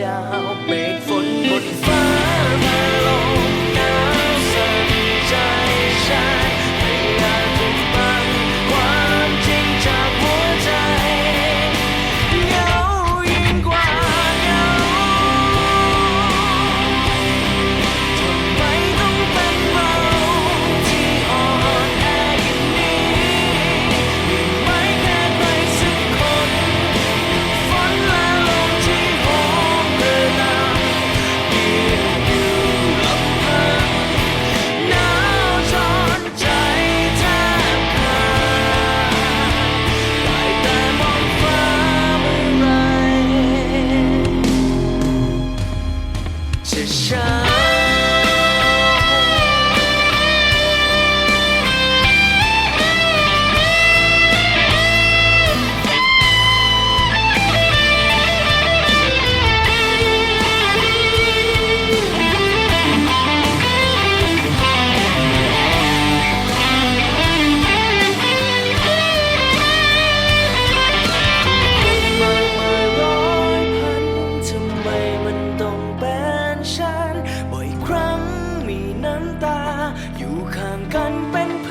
ยังำตา อยู่ข้างกันเป็น